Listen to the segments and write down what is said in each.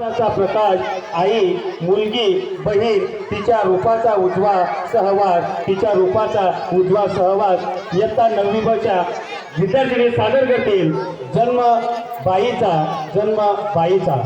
प्रकाश आई मुलगी बहीण तिच्या रूपाचा उजवा सहवास तिच्या रूपाचा उजवा सहवास यत्ता नववी विद्यार्थिनी सादर करतील. जन्म बाईचा जन्म बाईचा.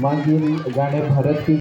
माँ ये गाने भारत की